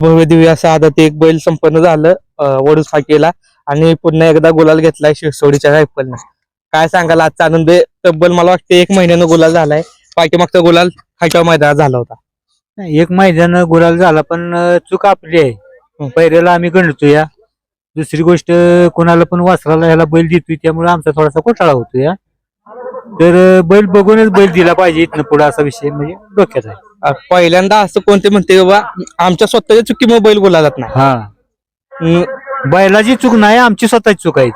भव्य दिव्य असं आदत एक बैल संपन्न झालं वडूज फाटीला आणि पुन्हा एकदा गुलाल घेतलाय शिरसोडीच्या रायफलनं. काय सांगाल? आजचा आनंद तब्बल मला वाटतं एक महिन्यानं गुलाल झालाय. पाठीमागचा गुलाल खाट्या मैदानात झाला होता. नाही, एक मैदान गुलाल झाला पण अं, चूक आपली आहे. पहिल्याला आम्ही गणतो या दुसरी गोष्ट कोणाला पण वासराला ह्याला बैल देतोय त्यामुळे आमचा थोडासा घोटाळा होतो या तर अं, बैल बघूनच बैल दिला पाहिजे इथनं पुढे असा विषय म्हणजे डोक्यात आहे. पहिल्यांदा असं कोणते म्हणते बाबा आमच्या स्वतःच्या चुकीमुळे बैल गुलालात नाही. हा. अं, बैलाची चूक नाही आमची स्वतःची चूक आहे.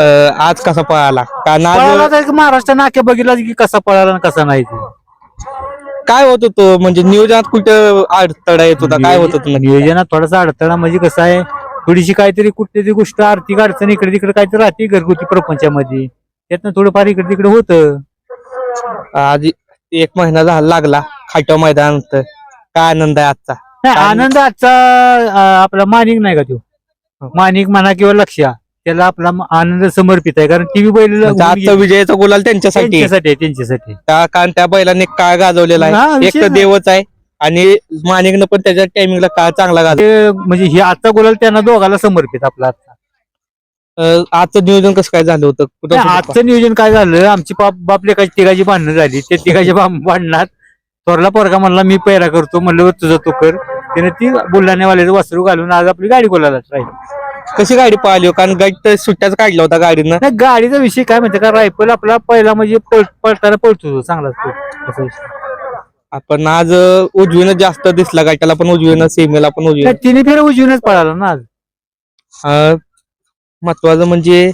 अं, आज कसा पळाला? कारण पळाला आज तर महाराष्ट्र नाक्या बघितला की कसा पळाला आणि कसा नाही ते. काय होत होतं? म्हणजे नियोजनात कुठं अडथळा येत होता? काय होत होतं नक्की? नियोजनात थोडासा अडथळा म्हणजे कसं आहे थोडीशी काहीतरी कुठली गोष्ट आर्थिक अडचण इकडे तिकडे काहीतरी राहते घरगुती प्रपंचामध्ये. त्यातनं थोडंफार इकडे तिकडे होतं. आज एक महिना झाला लागला खाट्या मैदानात काय आनंद आहे आजचा? नाही आणि- आनंद आजचा अं, आपला मानिक नाही का तो? मानिक म्हणा किंवा लक्ष्या त्याला आपला म- आनंद समर्पित आहे. कारण टीव्ही बैल म्हणजे आजचा विजयाचा गुलाल त्यांच्यासाठी. आहे. त्यांच्यासाठी आहे, त्यांच्यासाठी त्या कारण त्या बैलाने काळ गाजवलेला हा, आहे एक विषय तर नाही. देवच आहे आणि मानिकनं पण त्याच्या टायमिंगला काळ चांगला गाजव ते म्हणजे हे आजचा गुलाल त्यांना दोघाला समर्पित आपला आजचा. आजचं नियोजन कसं काय झालं होतं? कुठं नाही, आजचं नियोजन काय झालं? आमची बाप बाप लेखाची तिघाची भांडणं झाली. त्या तिघाच्या भां- भांडणात थोरला पोरगा म्हणला मी पैरा करतो. म्हणलं तुझं तू कर. त्याने ती बुलढाण्यावाल्याचं वस्त्र घालून आज आपली गाडी बोलायला राहील. कशी गाडी पळाली हो? कारण गाडी तर सुट्ट्याच काढला होता गाडीनं. नाही गाडीचा विषय काय माहिती का रायफल आपला पहिला म्हणजे पळ- पळताना पळतो तो, चांगलाच पळतो असा विषय. आपण आज अं, उजवीनं जास्त दिसला गाठ्याला पण उजवीनं सीमेला पण उजवीनं. नाही, तिने फेर उजवीनच पळाला ना आज. अं, महत्वाचं म्हणजे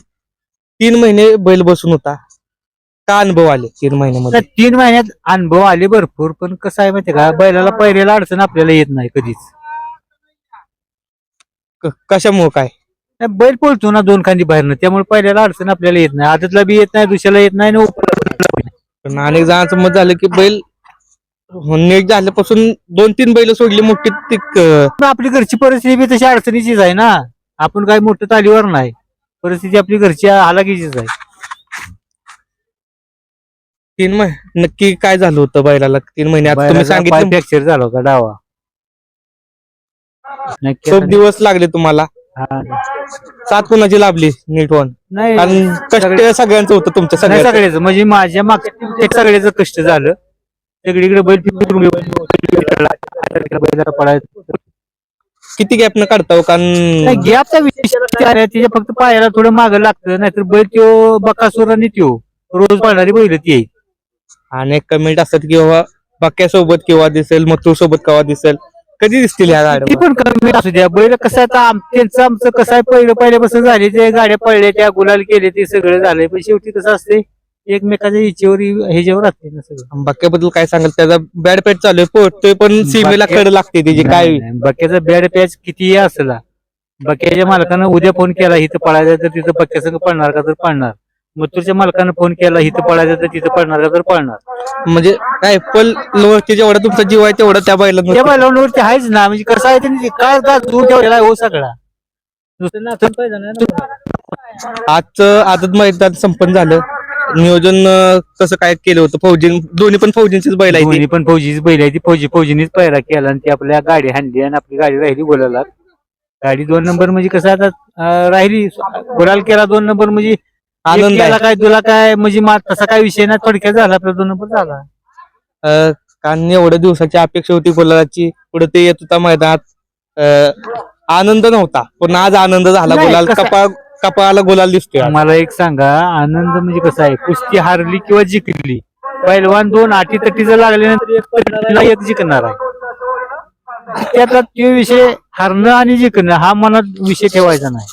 तीन महिने बैल बसून होता. का अनुभव आले तीन महिन्यामध्ये? तीन महिन्यात अनुभव आले भरपूर पण कसं आहे माहिती का? बैलाला पहिल्याला अडचण आपल्याला येत नाही कधीच. क- कशामुळं काय? नाही, बैल पळतो ना दोन खांदी बाहेरनं त्यामुळे पहिल्याला अडचण आपल्याला येत नाही. आदतला बी येत नाही दुसऱ्याला येत नाही आणि उपराला बी नाही. पण अनेक जणांचं मत झालं की बैल नीट झाल्यापासून दोन तीन बैल सोडली मोठी ती क- पण आपली घरची परिस्थिती बी तशी अडचणीचीच आहे ना. आपण काय मोठं तालीवर नाही. परिस्थिती आपली घरची हालाकीचीच आहे. तीन महिने नक्की काय झालं होतं बैलाला? तीन महिने आता तुम्ही सांगितलं फ्रॅक्चर झाला होता डावा. नक्की खूप दिवस लागले तुम्हाला. सात कुणाची लाभली नीट वन? नाही कष्ट सगळे- सगळ्यांचं होतं तुमच्या नाही सगळ्यांचं. सगळ्याच म्हणजे माझ्या मागच्या सगळ्याच कष्ट झालं. सगळीकडे बैल फिरून बैल पडायचं किती गॅप न काढता हो? कारण गॅपचा आहे, तिच्या फक्त पायाला थोडं मागं लागतं नाहीतर बैल त्यो बकासूर आणि त्यो रोज पळणारी बैल ती आहे. अनेक कमेंट असतात की बाबा बक्या सोबत केव्हा दिसेल मथुर सोबत केव्हा दिसेल कधी दिसतील ती गाड्या पण कमी असू द्या बैल कसं आता आम- त्यांचं आमचं कसं आहे पहिलं पहिल्यापासून झाले ते गाड्या पडल्या त्या गुलाल केले ते सगळं झालंय पण शेवटी कसं असते एकमेकाच्या इच्छेवर ह्याच्यावर असते ना सगळं. बक्याबद्दल काय सांगाल? त्याचा बॅड पॅच चालू आहे. पोहतोय पण सीमेला कड लागते त्याची काय? नाही. बक्याचा बॅड पॅच कितीही असला बक्याच्या मालकानं उद्या फोन केला इथं पळायचं तर तिथं बक्या संग पळणार का तर पळणार. मथुरच्या मालकानं फोन केला इथं पळायचं तर तिथं पळणार का तर पळणार. म्हणजे रायफल वरती जेवढा तुमचा जीव आहे तेवढा त्या त्या बैलांवर बैलांवरती आहेच ना. म्हणजे कसं आहे त्यांनी काय का दूर ठेवलेला आहे हो सगळा. नुसतं नाचून पाहिजे ना. आजचं आदत मैदान संपन्न झालं. नियोजन अं, कसं काय केलं होतं? फौजी दोन्ही पण फौजींचीच बैल आहे दोन्ही पण फौजीच बैल आहे ती. फौजी फौजीनीच पैरा केला आणि ती आपल्या गाडी हाणली आणि आपली गाडी राहिली गोलाला गाडी दोन नंबर म्हणजे कसं आता अं, राहिली. गोलाल केला दोन नंबर म्हणजे आनंद आहे. काय तुला काय म्हणजे मा- तसा काय विषय नाही. थोडक्यात झाला आपला दोन नंबर झाला. अं, कारण एवढ्या दिवसाची अपेक्षा होती गुलालाची. पुढे ते येत होता मैदानात. अं, आनंद नव्हता. पण आज आनंद झाला. नाही, गुलाल कसं- कपा कपाळाला गुलाल दिसतोय आज. मला एक सांगा आनंद म्हणजे कसं आहे? कुस्ती हारली किंवा जिंकली? पैलवान दोन अटी तटीचं लागल्यानंतर एक पडणार एक जिंकणार आहे. त्यातला तो विषय हारणं आणि जिंकणं हा मनात विषय ठेवायचा नाही.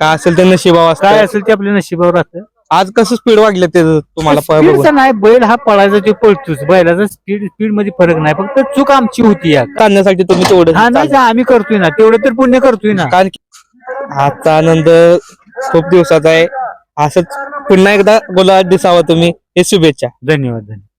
काय असेल ते नशिबाव काय असतं असेल ते आपल्या नशिबावर राहतं. आज कसं स्पीड वाढलं ते तुम्हाला प- बघून स्पीडचा नाही बैल हा पळायचा ते पळतोच. बैलाचा स्पीड स्पीडमध्ये फरक नाही. फक्त चूक आमची होती या काढण्यासाठी तुम्ही तेवढं हा नाही. आम्ही करतोय ना. तेवढं तर पुण्य करतोय ना. कारण की आजचा आनंद खूप दिवसाचा आहे. असंच पुन्हा एकदा गुलाब दिसावा तुम्ही. हे शुभेच्छा. धन्यवाद धन्यवाद.